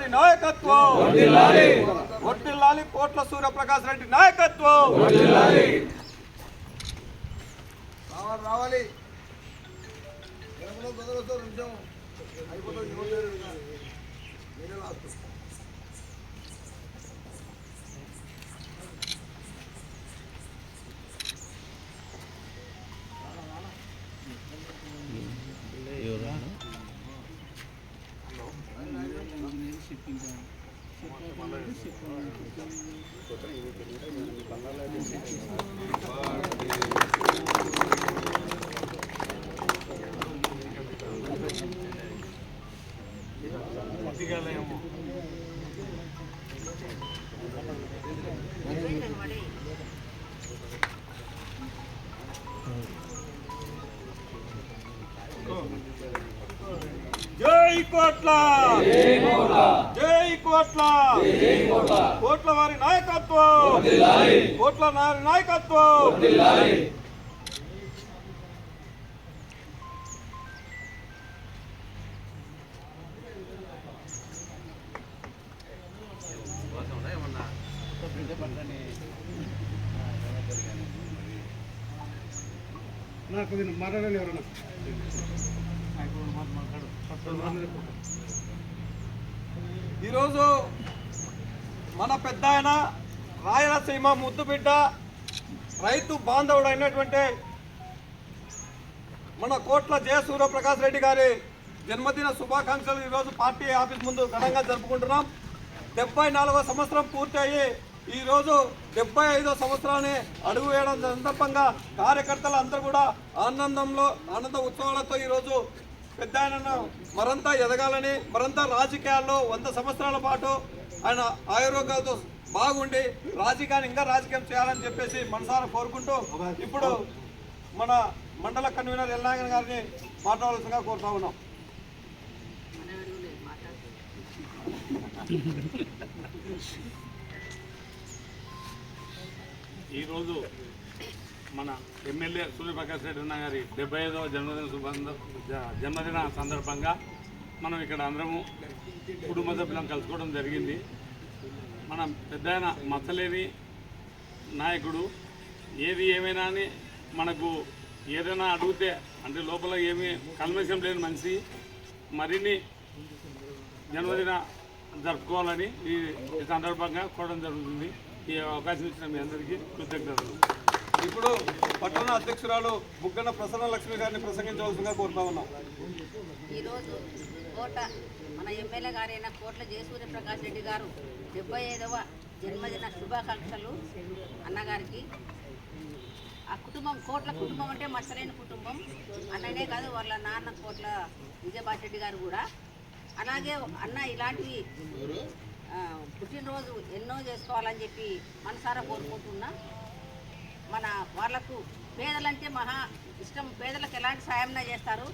వారి నాయకత్వం. వర్దిల్లాలి కోట్ల సూర్యప్రకాశ్ రెడ్డి నాయకత్వం. రావాలి రావాలి. అయిపోతుంది జై కోట్ల! జై కోట్ల! కోట్ల వారి నాయకత్వం! కోట్ల వారి నాయకత్వం! నాకు మాట్లాడాలి ఎవరన్నా. ఈరోజు మన పెద్ద ఆయన రాయలసీమ ముద్దుబిడ్డ రైతు బాంధవుడు అయినటువంటి మన కోట్ల జయ సూర్యప్రకాష్ రెడ్డి గారి జన్మదిన శుభాకాంక్షలు ఈరోజు పార్టీ ఆఫీస్ ముందు ఘనంగా జరుపుకుంటున్నాం. డెబ్బై నాలుగో సంవత్సరం పూర్తి అయ్యి ఈరోజు డెబ్బై ఐదో సంవత్సరాన్ని అడుగు వేయడం సందర్భంగా కార్యకర్తలు అందరూ కూడా ఆనందంలో ఆనంద ఉత్సవాలతో ఈరోజు పెద్ద ఆయనను మరంతా ఎదగాలని మరంతా రాజకీయాల్లో వంద సంవత్సరాల పాటు ఆయన ఆరోగ్యాలతో బాగుండి రాజకీయాన్ని ఇంకా రాజకీయం చేయాలని చెప్పేసి మనసారా కోరుకుంటూ ఇప్పుడు మన మండల కన్వీనర్ ఎల్నాగన్ గారిని మాట్లాడాల్సిందిగా కోరుతా ఉన్నాం. ఈరోజు మన ఎమ్మెల్యే సూర్యప్రకాష్ రెడ్డి అన్న గారి డెబ్బై ఐదవ జన్మదిన జ- జన్మదిన సందర్భంగా మనం ఇక్కడ అందరము కుటుంబ సభ్యులం కలుసుకోవడం జరిగింది. మన పెద్ద మచ్చలేని నాయకుడు ఏది ఏమైనా అని మనకు ఏదైనా అడిగితే అంటే లోపల ఏమీ కల్మేషం లేని మనిషి మరిన్ని జన్మదిన జరుపుకోవాలని ఈ ఈ సందర్భంగా కోవడం జరుగుతుంది. ఈ అవకాశం ఇచ్చిన మీ అందరికీ కృతజ్ఞతలు. ఇప్పుడు పట్టణ అధ్యక్షురాలు బుగ్గన ప్రసన్న లక్ష్మి గారిని ప్రసంగించవలసిందిగా కోరుతా ఉన్నాం. ఈరోజు కోట మన ఎమ్మెల్యే గారైన కోట్ల జయసూర్య ప్రకాష్ రెడ్డి గారు డెబ్బై ఐదవ జన్మదిన శుభాకాంక్షలు అన్నగారికి. ఆ కుటుంబం కోట్ల కుటుంబం అంటే మచ్చలేని కుటుంబం. అన్ననే కాదు వాళ్ళ నాన్న కోట్ల విజయభాష్ రెడ్డి గారు కూడా. అలాగే అన్న ఇలాంటివి ఆ, పుట్టినరోజు ఎన్నో చేసుకోవాలని చెప్పి మనసారా కోరుకుంటున్నా. మన వాళ్ళకు పేదలంటే మహా ఇష్టం. పేదలకు ఎలాంటి సాయంనా చేస్తారు.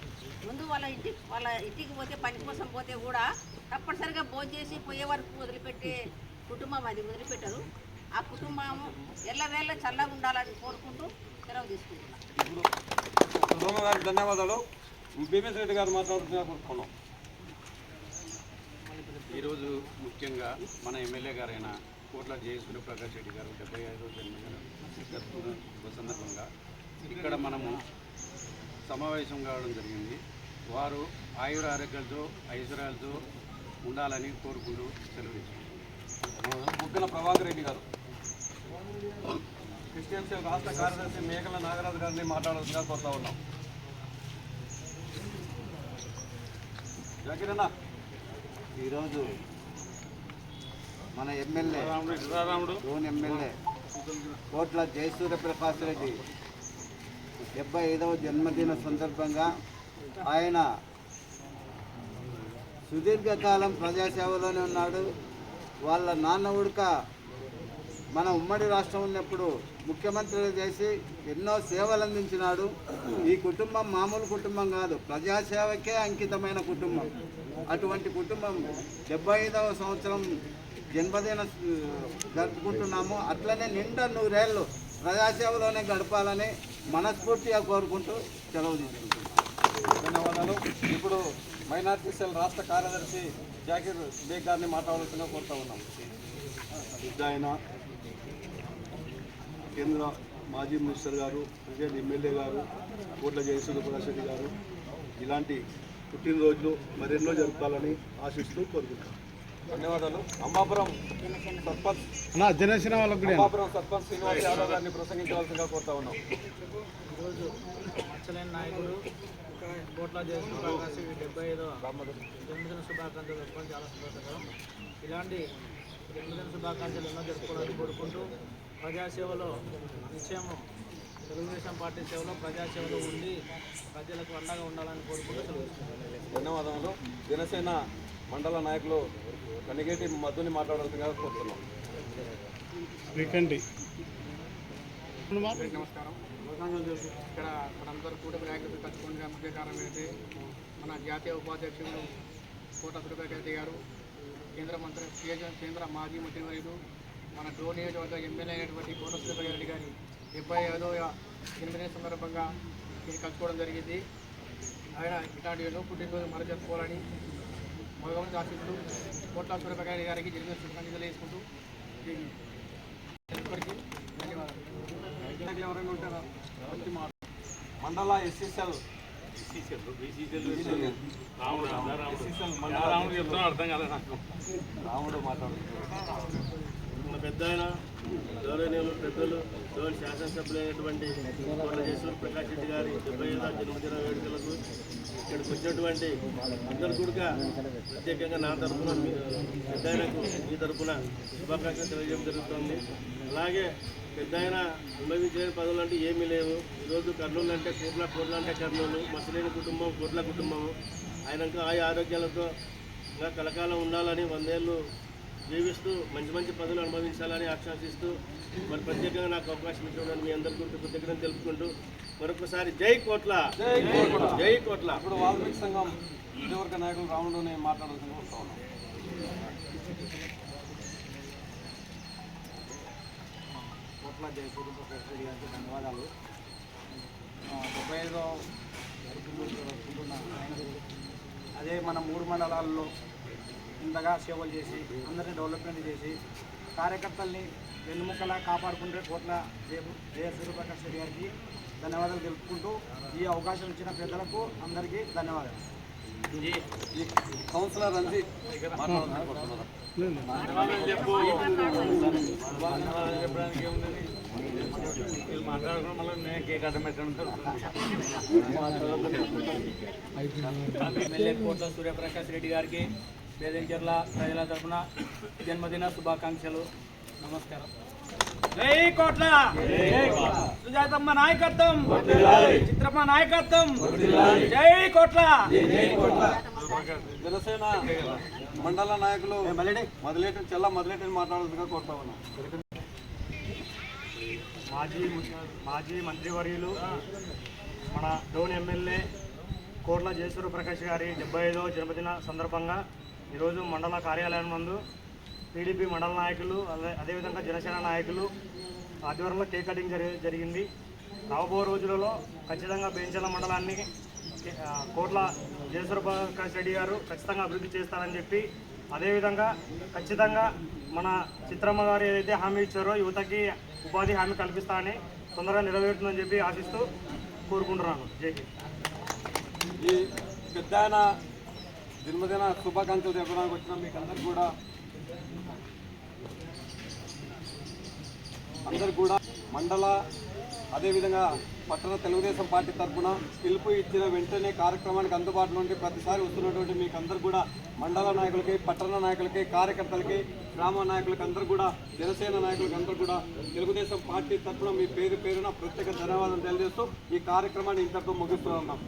ముందు వాళ్ళ ఇంటి వాళ్ళ ఇంటికి పోతే పని కోసం పోతే కూడా తప్పనిసరిగా భోజనం చేసి పోయే వరకు వదిలిపెట్టే కుటుంబం అది వదిలిపెట్టరు. ఆ కుటుంబం ఎల్లవేళ చల్లగా ఉండాలని కోరుకుంటూ సెలవు తీసుకుంటున్నాను ధన్యవాదాలు. భీమేశ్వర రెడ్డి గారు మాట్లాడుతున్నా కోరుకున్నాం ఈరోజు ముఖ్యంగా మన ఎమ్మెల్యే గారైన కోట్ల జయసూర్య ప్రకాష్ రెడ్డి గారు డెబ్బై ఐదో జన్మదిన సందర్భంగా ఇక్కడ మనము సమావేశం కావడం జరిగింది. వారు ఆయుర ఆరోగ్యాలతో ఐశ్వర్యాలతో ఉండాలని కోరుకుంటూ సెలవు బుగ్గన ప్రభాకర్ రెడ్డి గారు. క్రిస్టియన్స్ రాష్ట్ర కార్యదర్శి మేకల నాగరాజు గారిని మాట్లాడాల్సిందిగా కోరుతా ఉన్నాం. జాకిరన్నా. ఈరోజు మన ఎమ్మెల్యే లోన్ ఎమ్మెల్యే కోట్ల జయసూర్య ప్రకాష్ రెడ్డి డెబ్బై ఐదవ జన్మదిన సందర్భంగా ఆయన సుదీర్ఘకాలం ప్రజాసేవలోనే ఉన్నాడు. వాళ్ళ నాన్న ఉడక మన ఉమ్మడి రాష్ట్రం ఉన్నప్పుడు ముఖ్యమంత్రి చేసి ఎన్నో సేవలు అందించినాడు. ఈ కుటుంబం మామూలు కుటుంబం కాదు. ప్రజాసేవకే అంకితమైన కుటుంబం. అటువంటి కుటుంబం డెబ్బై ఐదవ సంవత్సరం జన్మదిన జరుపుకుంటున్నాము. అట్లనే నిండా నూరేళ్ళు ప్రజాసేవలోనే గడపాలని మనస్ఫూర్తిగా కోరుకుంటూ సెలవు తీసుకుంటున్నాం. ధన్యవాదాలు. ఇప్పుడు మైనార్టీ సెల్ రాష్ట్ర కార్యదర్శి జాకీర్ బేగ్ గారిని మాట్లాడాల్సిందిగా కోరుతా ఉన్నాం. పెద్ద ఆయన కేంద్ర మాజీ మినిస్టర్ గారు ప్రజెంట్ ఎమ్మెల్యే గారు కోట్ల జయసూర్య ప్రకాష్ రెడ్డి గారు ఇలాంటి పుట్టినరోజులు మరెన్నో జరుపుకోవాలని ఆశిస్తూ కోరుకుంటాం ధన్యవాదాలు. అంబాపురం సర్పంచ్ జనసేన వాళ్ళకు అంబాపురం సర్పంచ్ శ్రీనివాస్ యాదవ్ గారిని ప్రసంగించవలసిందిగా కోరుతా ఉన్నాం. ఈరోజు మచ్చలేని నాయకుడు కోట్ల ప్రకాశ్ డెబ్బై ఐదో జన్మదిన శుభాకాంక్షలు జరుపుకోవడం చాలా సంతోషకరం ఇలాంటి జన్మదిన శుభాకాంక్షలు ఎన్నో జరుపుకోవాలని కోరుకుంటూ ప్రజాసేవలో నిశ్చయము తెలుగుదేశం పార్టీ సేవలో ప్రజాసేవలో ఉండి ప్రజలకు అండగా ఉండాలని కోరుకుంటూ ధన్యవాదములు. జనసేన మండల నాయకులు కనిగేటి మధుని మాట్లాడాల్సిందిగా కోరుతున్నాం. నమస్కారం. ఇక్కడ మనందరూ కూడా నాయకులు కలుసుకోవడానికి ముఖ్య కారణం ఏంటంటే మన జాతీయ ఉపాధ్యక్షులు కోట సురభారెడ్డి గారు కేంద్ర మంత్రి కేంద్ర కేంద్ర మాజీ మంత్రివర్యులు మన డో నియోజకవర్గ ఎమ్మెల్యే అయినటువంటి కోట సురభారెడ్డి గారి డెబ్బై ఐదో ఎనిమిది సందర్భంగా ఇది కలుసుకోవడం జరిగింది. ఆయన ఇలాంటి ఏదో పుట్టినరోజు మరో జరుపుకోవాలని భగవంతు ఆశిస్తూ కోట్ల సురభారెడ్డి గారికి జరిగిన శుభాకాంక్షలు వేసుకుంటూ దీన్ని ధన్యవాదాలు. ఎవరైనా ఉంటారా? మండల ఎస్సీసెల్ రాముడు చెప్తున్నా అర్థం కాలేదు నాకు. రాముడు మాట్లాడుతున్నారు మన పెద్ద ఆయన గౌరవనీయులు పెద్దలు గౌరవ శాసనసభ్యులైనటువంటి కోటజేశ్వర ప్రకాష్ రెడ్డి గారి డెబ్బై ఐదో జన్మదిన వేడుకలకు ఇక్కడికి వచ్చినటువంటి అందరు కూడా ప్రత్యేకంగా నా తరఫున పెద్ద ఆయనకు మీ తరఫున శుభాకాంక్షలు తెలియజేయడం జరుగుతుంది. అలాగే పెద్ద ఆయన అనుభవించలేని పదవులు అంటే ఏమీ లేవు. ఈరోజు కర్నూలు అంటే కోట్ల కోట్ల అంటే కర్నూలు మసలేని కుటుంబం కోట్ల కుటుంబము. ఆయనకు ఆయా ఆరోగ్యాలతో ఇంకా కలకాలం ఉండాలని వందేళ్ళు జీవిస్తూ మంచి మంచి పదవులు అనుభవించాలని ఆకాంక్షిస్తూ మరి ప్రత్యేకంగా నాకు అవకాశం ఇచ్చినందుకు మీ అందరికీ కృతజ్ఞతలు తెలుపుకుంటూ మరొకసారి జై కోట్ల. జై కోట్ల. జై కోట్ల. ఇప్పుడు వాల్మీకి సంఘం విజయవర్గ నాయకులు రాముడుని మాట్లాడాల్సిందిగా వస్తా పట్ల జయసూర్య ప్రకాష్ గారికి ధన్యవాదాలు. డెబ్బై ఐదో అదే మన మూడు మండలాల్లో ఇంతగా సేవలు చేసి అందరినీ డెవలప్మెంట్ చేసి కార్యకర్తల్ని వెన్నుముక్కలా కాపాడుకుంటే కోట్ల జయ జయ సూర్యప్రకాష్ రెడ్డి గారికి ధన్యవాదాలు తెలుపుకుంటూ ఈ అవకాశం ఇచ్చిన పెద్దలకు అందరికీ ధన్యవాదాలు. కౌన్సిలర్ రంజిత్ ఎమ్మెల్యే కోట్ల సూర్యప్రకాష్ రెడ్డి గారికి బేదంచెర్ల ప్రజల తరఫున జన్మదిన శుభాకాంక్షలు. నమస్కారం. జై కోట్ల. సుజాతమ్మ నాయకత్వం. చిత్రమ్మ నాయకత్వం. జై కోట్ల. జనసేన మండల నాయకులు మొదలెట్టి చెల్ల మొదలెట్టి మాట్లాడాల్సిందిగా కోరుతా ఉన్నాం మాజీ మాజీ మంత్రివర్యులు మన డోన్ ఎమ్మెల్యే కోట్ల జయసూర్య ప్రకాష్ గారి డెబ్బై ఐదవ జన్మదిన సందర్భంగా ఈరోజు మండల కార్యాలయం నందు టీడీపీ మండల నాయకులు అదే అదేవిధంగా జనసేన నాయకులు ఆధ్వర్యంలో కేక్ కటింగ్ జరి జరిగింది. రాబో రోజులలో ఖచ్చితంగా బెంచల మండలాన్ని కోట్ల జయసూర్య ప్రకాష్ రెడ్డి గారు ఖచ్చితంగా అభివృద్ధి చేస్తారని చెప్పి అదేవిధంగా ఖచ్చితంగా మన చిత్రమ్మ గారు ఏదైతే హామీ ఇచ్చారో యువతకి ఉపాధి హామీ కల్పిస్తానని తొందరగా నెరవేరుతుందని చెప్పి ఆశిస్తూ కోరుకుంటున్నాను. జై ఈ పెద్ద ఆయన జన్మదిన శుభాకాంక్షలు చెప్పడానికి వచ్చిన మీకు అందరికి కూడా అందరు కూడా మండల అదేవిధంగా పట్టణ తెలుగుదేశం పార్టీ తరఫున పిలుపు ఇచ్చిన వెంటనే కార్యక్రమానికి అందుబాటులో ఉండి ప్రతిసారి వస్తున్నటువంటి మీకు అందరు కూడా మండల నాయకులకి పట్టణ నాయకులకి కార్యకర్తలకి గ్రామ నాయకులకి అందరు కూడా జనసేన నాయకులకి అందరు కూడా తెలుగుదేశం పార్టీ తరఫున మీ పేరు పేరున ప్రత్యేక ధన్యవాదాలు తెలియజేస్తూ ఈ కార్యక్రమాన్ని ఇంతటితో ముగిస్తున్నాం